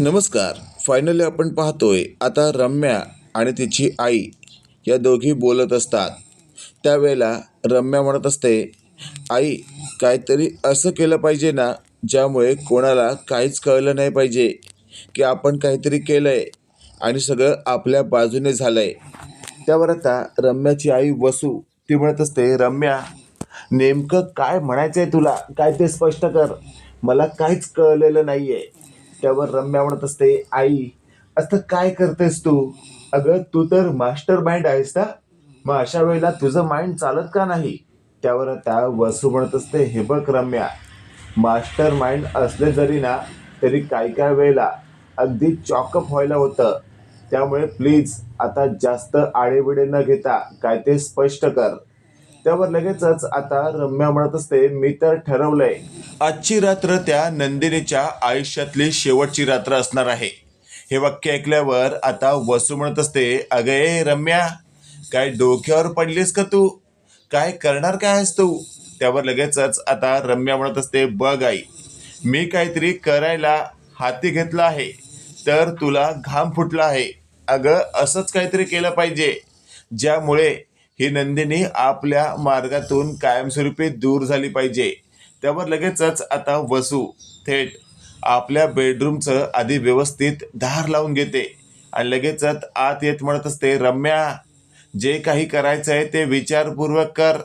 नमस्कार. फायनली आपण पाहतोय आता रम्या आणि तिची आई या दोघी बोलत असतात. त्यावेळेला रम्या म्हणत असते आई काहीतरी असं केलं पाहिजे ना ज्यामुळे कोणाला काहीच कळलं नाही पाहिजे की आपण काहीतरी केलं आहे आणि सगळं आपल्या बाजूने झालं आहे त्यावर आता रम्याची आई वसू ती म्हणत असते रम्या नेमकं काय म्हणायचं आहे तुला? काय ते स्पष्ट कर. मला काहीच कळलेलं नाही आहे त्यावर रम्या म्हणत असते आई असं काय करतेस तू? अगं तू तर मास्टर माइंड आहेस ना? मग अशा वेळेला तुझं माइंड चालत का नाही? त्यावर त्या वसू म्हणत असते हे बघ रम्या मास्टर माइंड असले जरी ना तरी काही काय वेळेला अगदी चॉकअप व्हायला होतं. त्यामुळे प्लीज आता जास्त आडेबिडे न घेता काय ते स्पष्ट कर. त्यावर लगेचच आता रम्या म्हणत असते मी तर ठरवलंय आजची रात्र त्या नंदिनीच्या आयुष्यातली शेवटची रात्र असणार आहे. हे वाक्य ऐकल्यावर आता वसू म्हणत असते अगे ए रम्या काय डोक्यावर पडलीस का तू? काय करणार काय आहेस तू? त्यावर लगेचच आता रम्या म्हणत असते बघ आई मी काहीतरी करायला हाती घेतला आहे तर तुला घाम फुटला आहे. अगं असंच काहीतरी केलं पाहिजे ज्यामुळे ही नंदिनी आपल्या मार्गातून कायमस्वरूपी दूर झाली पाहिजे. त्यावर लगेचच आता वसू थेट आपल्या बेडरूमचं आधी व्यवस्थित धार लावून घेते आणि लगेचच आत येत म्हणत असते रम्या जे काही करायचं आहे ते विचारपूर्वक कर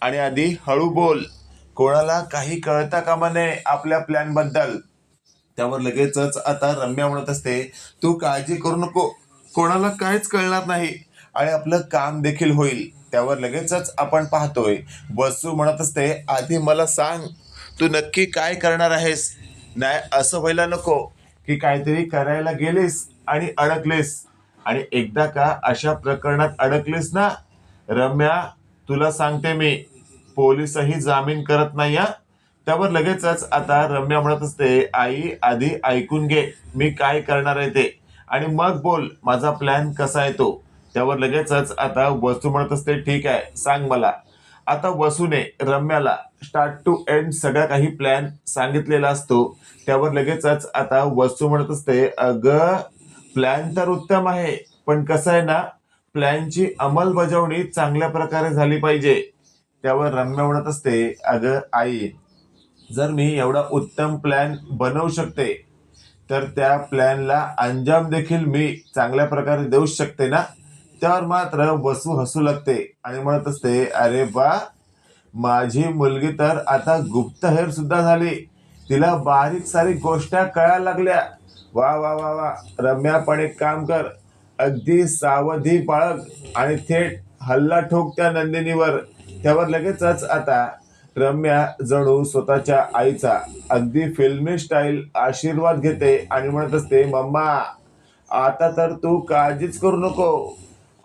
आणि आधी हळू बोल. कोणाला काही कळता कामा नये आपल्या प्लॅनबद्दल त्यावर लगेचच आता रम्या म्हणत असते तू काळजी करू नको. कोणाला काहीच कळणार नाही. आणि आपलं काम देखील होईल. त्यावर लगेचच आपण पाहतोय. वसू म्हणत असते आधी मला सांग तू नक्की काय करणार आहेस? नाही असं व्हायला नको की काहीतरी करायला गेलीस आणि अडकलीस. आणि एकदा का अशा प्रकरणात अडकलीस ना रम्या तुला सांगते मी पोलीसही जामीन करत नाही या त्यावर लगेचच आता रम्या म्हणत असते आई आधी ऐकून घे मी काय करणार आहे ते. आणि मग बोल माझा प्लॅन कसा आहे तो? त्यावर लगेचच आता वसू म्हणत असते ठीक आहे सांग मला. आता वसूने रम्याला स्टार्ट टू एंड सगळा काही प्लॅन सांगितलेला असतो. त्यावर लगेचच आता वसू म्हणत असते अगं प्लॅन तर उत्तम आहे पण कसं आहे ना प्लॅनची अंमलबजावणी चांगल्या प्रकारे झाली पाहिजे. त्यावर रम्या म्हणत असते अगं आई जर मी एवढा उत्तम प्लॅन बनवू शकते तर त्या प्लॅनला अंजाम देखील मी चांगल्या प्रकारे देऊ शकते ना? त्यावर मात्र वसू हसू लागते आणि म्हणत असते अरे वा माझी मुलगी तर आता गुप्तहेर सुद्धा झाली. तिला बारीक सारीक गोष्टी कळायला लागल्या. वा वा वा वा रम्या पण एक काम कर. अगदी सावधी बाळग आणि थेट हल्ला ठोक त्या नंदिनीवर. त्यावर लगेचच आता. रम्या जणू स्वतःच्या आईचा अगदी फिल्मी स्टाईल आशीर्वाद घेते आणि म्हणत असते मम्मा आता तर तू काळजीच करू नको.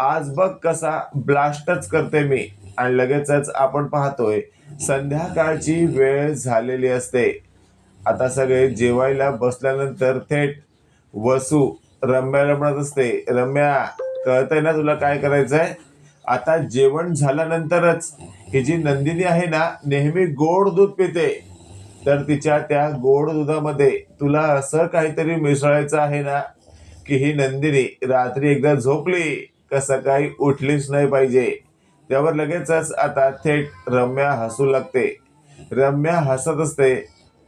आज बघ कसा ब्लास्टच करते मी. आणि लगेचच आपण पाहतोय संध्याकाळची वेळ झालेली असते. आता सगळे जेवायला बसल्यानंतर थेट वसू रम्याला म्हणत असते. रम्या कळतंय ना तुला काय करायचंय? आता जेवण झाल्यानंतरच ही जी नंदिनी आहे ना नेहमी गोड दूध पिते. तर तिच्या त्या गोड दुधामध्ये तुला असं काहीतरी मिसळायचं आहे ना की ही नंदिनी रात्री एकदा झोपली. का सकाळी उठलीच नाही पाहिजे. त्यावर लगेचच आता थेट रम्या हसू लागते. रम्या हसत असते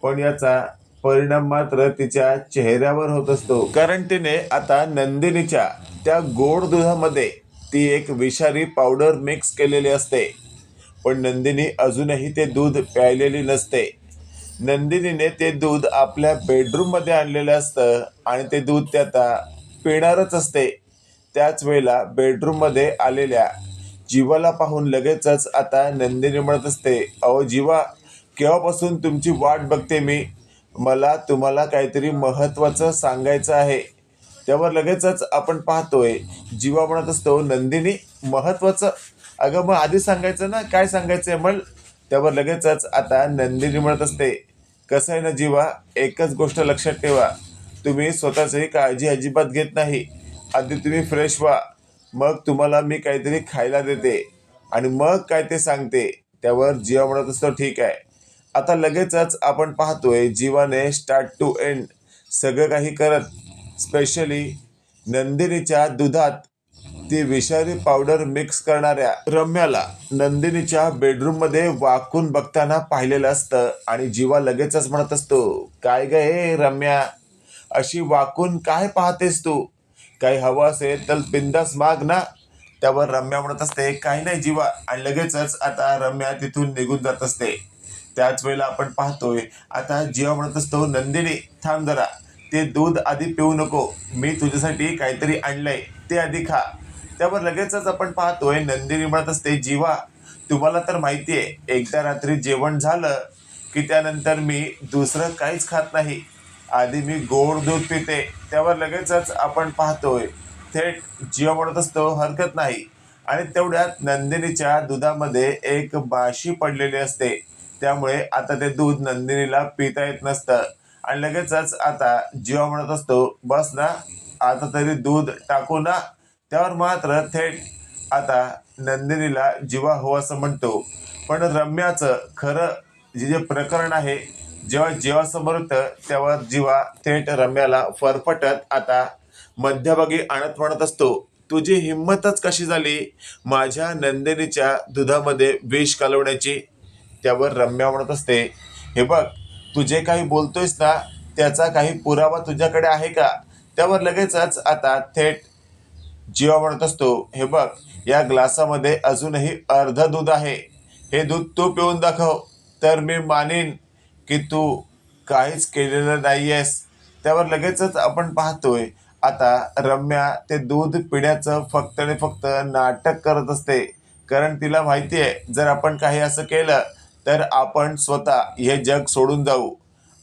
पण याचा परिणाम मात्र तिच्या चेहऱ्यावर होत असतो. कारण तिने आता नंदिनीच्या त्या गोड दुधामध्ये ती एक विषारी पावडर मिक्स केलेली असते. पण नंदिनी अजूनही ते दूध प्यायलेली नसते. नंदिनीने ते दूध आपल्या बेडरूममध्ये आणलेलं असतं आणि ते दूध ते आता पिणारच असते. त्याच वेळेला बेडरूममध्ये आलेल्या जीवाला पाहून लगेचच आता नंदिनी म्हणत असते. अहो जीवा केव्हापासून तुमची वाट बघते मी? मला तुम्हाला काहीतरी महत्त्वाचं सांगायचं आहे. त्यावर लगेचच आपण पाहतोय. जीवा म्हणत असतो नंदिनी महत्त्वाचं? अगं मग आधी सांगायचं ना? काय सांगायचं आहे मग त्यावर लगेचच आता नंदिनी म्हणत असते. कसं आहे ना जीवा? एकच गोष्ट लक्षात ठेवा. तुम्ही स्वतःचीही काळजी अजिबात घेत नाही. आधी तुम्ही फ्रेश व्हा. मग तुम्हाला मी काहीतरी खायला देते. आणि मग काय ते सांगते त्यावर जीवा म्हणत असतो ठीक आहे. आता लगेचच आपण पाहतोय जीवाने स्टार्ट टू एंड सगळं काही करत. स्पेशली नंदिनीच्या दुधात ती विषारी पावडर मिक्स करणाऱ्या रम्याला नंदिनीच्या बेडरूममध्ये वाकून बघताना पाहिलेलं असतं. आणि जीवा लगेचच म्हणत असतो काय ग हे रम्या? अशी वाकून काय पाहतेस तू? काही हवं असेल तर बिंदास माग ना. त्यावर रम्या म्हणत असते काही नाही जीवा. आणि लगेचच आता रम्या तिथून निघून जात असते. त्याच वेळेला आपण पाहतोय आता जीवा म्हणत असतो नंदिनी थांब जरा. ते दूध आधी पिऊ नको. मी तुझ्यासाठी काहीतरी आणलंय. ते आधी खा. त्यावर लगेचच आपण पाहतोय नंदिनी म्हणत असते जीवा तुम्हाला तर माहिती आहे एकदा रात्री जेवण झालं की त्यानंतर मी दुसरं काहीच खात नाही. आधी मी गोड दूध पिते त्यावर लगेचच आपण पाहतोय थेट जीव म्हणत असतो हरकत नाही. आणि तेवढ्यात नंदिनीच्या दुधामध्ये एक बाशी पडलेली असते. त्यामुळे आता ते दूध नंदिनीला पिता येत नसतं. आणि लगेचच आता जीवा म्हणत असतो. बस ना आता तरी दूध टाकू ना. त्यावर मात्र थेट आता नंदिनीला जीवा हो असं म्हणतो. पण रम्याचं खरं जे जे प्रकरण आहे जेव्हा जीवासमोर होतं तेव्हा जीवा थेट रम्याला फरफटत आता मध्यभागी आणत म्हणत असतो तुझी हिंमतच कशी झाली? माझ्या नंदिनीच्या दुधामध्ये विष कालवण्याची. त्यावर रम्या म्हणत असते हे बघ तू जे काही बोलतोयस ना त्याचा काही पुरावा तुझ्याकडे आहे का? त्यावर लगेचच आता थेट जीवा म्हणत असतो हे बघ या ग्लासामध्ये अजूनही अर्ध दूध आहे. हे दूध तू पिऊन दाखव तर मी मानेन. की तू काहीच केलेलं नाही आहेस त्यावर लगेचच आपण पाहतोय आता रम्या ते दूध पिण्याचं फक्त आणि फक्त नाटक करत असते. कारण तिला माहिती आहे जर आपण काही असं केलं तर आपण स्वतः हे जग सोडून जाऊ.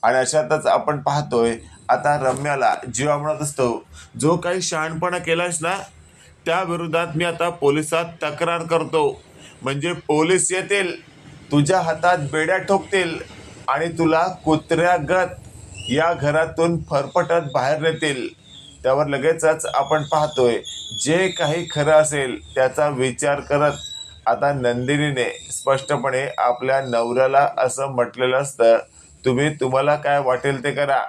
आणि अशातच आपण पाहतोय आता रम्याला जीवा म्हणत असतो जो काही शहाणपणा केलास ना त्या विरोधात मी आता पोलिसात तक्रार करतो. म्हणजे पोलीस येतील तुझ्या हातात बेड्या ठोकतील आणि तुला कुत्र्यागत या घरातून फरफटत बाहेर नेतील. त्यावर लगेचच आपण पाहतोय जे काही खरं असेल त्याचा विचार करत आता नंदिनीने स्पष्टपणे आपल्या नवऱ्याला असं म्हटलेलं असतं तुम्ही तुम्हाला काय वाटेल ते करा.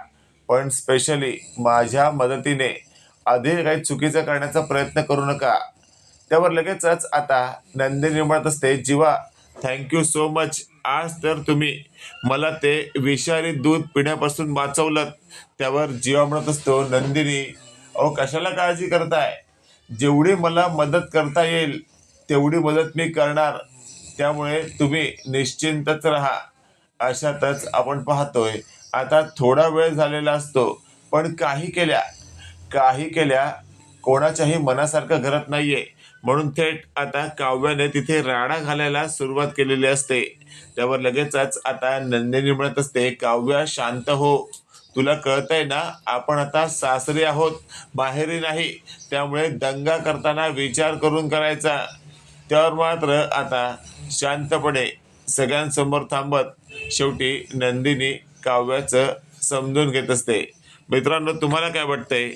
पण स्पेशली माझ्या मदतीने अधिक काही चुकीचं करण्याचा प्रयत्न करू नका. त्यावर लगेचच आता नंदिनी म्हणत असते जीवा थँक्यू सो मच आज तर तुम्ही मला ते विषारी दूध पिण्यापासून वाचवलं. त्यावर जीवा म्हणत असतो नंदिनी अहो कशाला काळजी करताय? जेवढी मला मदत करता येईल तेवढी मदत मी करणार. त्यामुळे तुम्ही निश्चिंतच राहा. अशातच आपण पाहतोय आता थोडा वेळ झालेला असतो पण काही केल्या काही केल्या कोणाच्याही मनासारखं घरात नाहीये. म्हणून थेट आता काव्याने तिथे राडा घालायला सुरुवात केलेली असते. त्यावर लगेचच आता नंदिनी म्हणत असते काव्या शांत हो. तुला कळतंय ना आपण आता सासरी आहोत बाहेरी नाही. त्यामुळे दंगा करताना विचार करून करायचा. त्यावर मात्र आता शांतपणे सगळ्यांसमोर थांबत शेवटी नंदिनी काव्याचं समजून घेत असते. मित्रांनो तुम्हाला काय वाटतंय?